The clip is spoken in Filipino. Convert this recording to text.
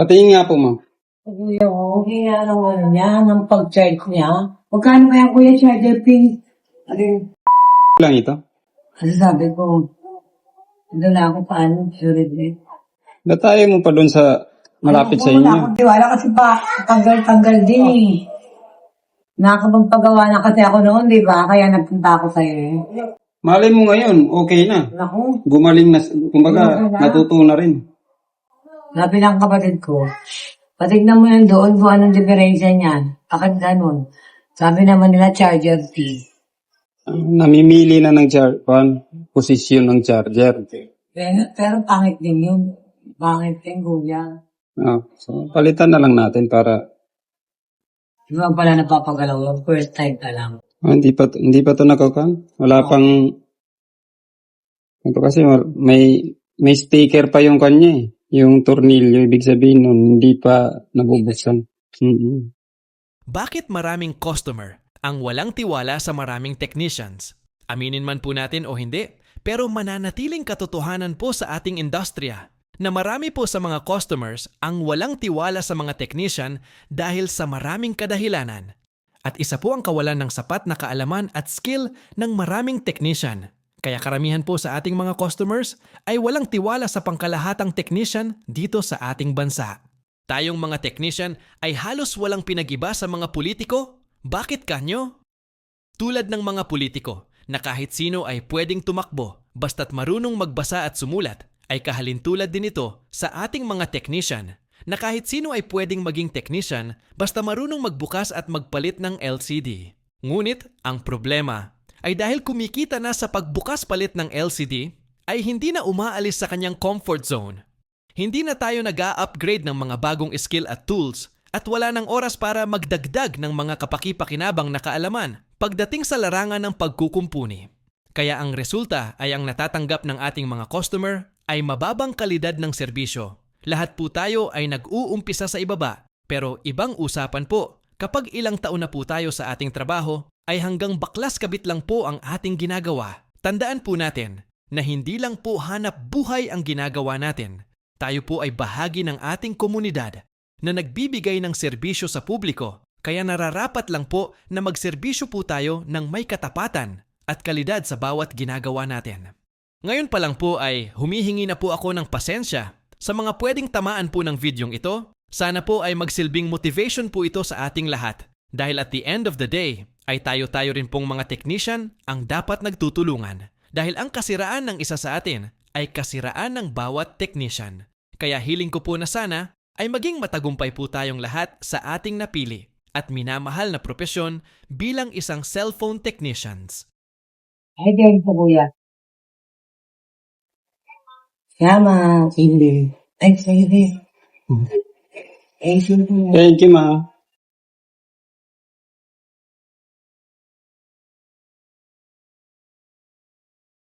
Patingin nga po, ma'am. Kuya, okay nga ng ano niya, ng pag-charge niya. Magkano kaya kuya charger pin? Ano Lang ito. Kasi sabi ko, doon na ako paano, sure din. Datayan mo pa doon sa malapit sa Wala inyo. akong tiwala kasi ba, tanggal-tanggal din eh. Nakakapagpagawa na kasi ako noon, di ba? Kaya nagpunta ako sa'yo eh. Malay mo ngayon, okay na. Naku, Gumaling na, kumbaga, na. natuto na rin. Sabi ng kapatid ko, patignan mo yan doon kung anong diferensya niyan. Bakit ganun? Sabi naman nila charger T. Namimili na ng char pan, posisyon ng charger. Pero, pero pangit din yun. Pangit din, kuya. Ah, so, palitan na lang natin para Di ba pala napapagalaw yung first time ka lang. ah, hindi pa hindi pa to nakakan. Wala pang ito kasi may may sticker pa yung kanya eh. Yung tornilyo, ibig sabihin nun, hindi pa nabubuksan. mm Bakit maraming customer ang walang tiwala sa maraming technicians? Aminin man po natin o hindi, pero mananatiling katotohanan po sa ating industriya na marami po sa mga customers ang walang tiwala sa mga technician dahil sa maraming kadahilanan. At isa po ang kawalan ng sapat na kaalaman at skill ng maraming technician. Kaya karamihan po sa ating mga customers ay walang tiwala sa pangkalahatang technician dito sa ating bansa. Tayong mga technician ay halos walang pinagiba sa mga politiko. Bakit kanyo? Tulad ng mga politiko na kahit sino ay pwedeng tumakbo basta't marunong magbasa at sumulat ay kahalintulad din ito sa ating mga technician na kahit sino ay pwedeng maging technician basta marunong magbukas at magpalit ng LCD. Ngunit ang problema ay dahil kumikita na sa pagbukas palit ng LCD ay hindi na umaalis sa kanyang comfort zone. Hindi na tayo nag upgrade ng mga bagong skill at tools at wala ng oras para magdagdag ng mga kapaki-pakinabang na kaalaman pagdating sa larangan ng pagkukumpuni. Kaya ang resulta ay ang natatanggap ng ating mga customer ay mababang kalidad ng serbisyo. Lahat po tayo ay nag-uumpisa sa ibaba pero ibang usapan po kapag ilang taon na po tayo sa ating trabaho ay hanggang baklas kabit lang po ang ating ginagawa. Tandaan po natin na hindi lang po hanap buhay ang ginagawa natin. Tayo po ay bahagi ng ating komunidad na nagbibigay ng serbisyo sa publiko kaya nararapat lang po na magserbisyo po tayo ng may katapatan at kalidad sa bawat ginagawa natin. Ngayon pa lang po ay humihingi na po ako ng pasensya sa mga pwedeng tamaan po ng videong ito. Sana po ay magsilbing motivation po ito sa ating lahat dahil at the end of the day ay tayo-tayo rin pong mga technician ang dapat nagtutulungan dahil ang kasiraan ng isa sa atin ay kasiraan ng bawat technician. Kaya hiling ko po na sana ay maging matagumpay po tayong lahat sa ating napili at minamahal na propesyon bilang isang cellphone technicians. Ay, din po kuya. Yama, hindi. Sige. Ay, sige. Thank you, ma.